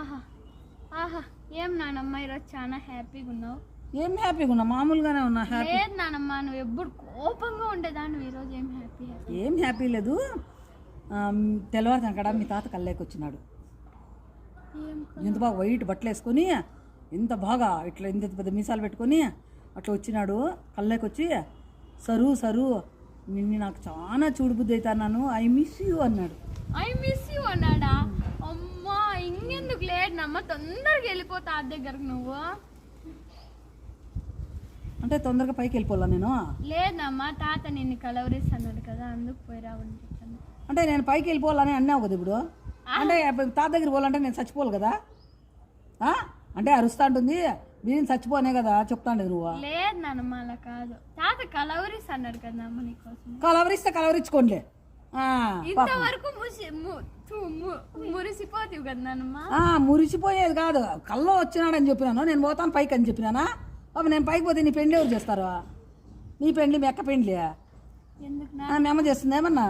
ఆహా ఆహా ఏం నానమ్మ ఈరోజు చాలా హ్యాపీగా ఉన్నావు? ఏం హ్యాపీగా ఉన్నా? మామూలుగానే ఉన్నా హ్యాపీ లేదు నానమ్మ నువ్వు ఎప్పుడు కోపంగా ఉండేదాన్ని ఈరోజు ఏం హ్యాపీ ఏం హ్యాపీ లేదు. తెల్లవారుతాను అక్కడ మీ తాత కల్లేకి వచ్చినాడు. ఎంత బాగా వైట్ బట్టలు వేసుకొని ఎంత బాగా ఇట్లా ఇంత పెద్ద మీసాలు పెట్టుకొని అట్లా వచ్చినాడు. కల్లేకి వచ్చి సరు సరు నిన్ను నాకు చాలా చూడుబుద్ధి అవుతాను ఐ మిస్ యూ అన్నాడు. ఐ మిస్ యూ అన్నాడా? నమ్మ తొందరగా వెళ్ళిపోతా ఆ దగ్గరకు నువ్వు. అంటే తొందరగా పైకి వెళ్ళిపోలా నేను? లేదమ్మా తాత నిన్ను కలవరిస్తున్నాడు కదా అందుకు పోయి రావని చెప్పాను. అంటే నేను పైకి వెళ్ళిపోవాలని అన్నావు కదా ఇప్పుడు? అంటే తాత దగ్గర పోవాలంటే నేను చచ్చిపోవాలి కదా? అంటే అరుస్తా ఉంటుంది నేను చచ్చిపోనే కదా చెప్తాండేది నువ్వు. లేదు నానమ్మ అలా కాదు. తాత కలవరిస్తున్నాడు కదా అమ్మ నీకోసం కలవరిస్తే కలవరించుకోండిలే పాపం. ఇంతవరకు మురిసిపోతివి కదా మురిసిపోయేది కాదు. కల్లో వచ్చినాడని చెప్పినాను. నేను పోతాను పైకి అని చెప్పినానా? పాప నేను పైకి పోతే నీ పెండ్లి ఎవరు చేస్తారు? నీ పెండ్లి మీ అక్క పెండ్లి? మీ అమ్మ చేస్తుంది ఏమన్నా?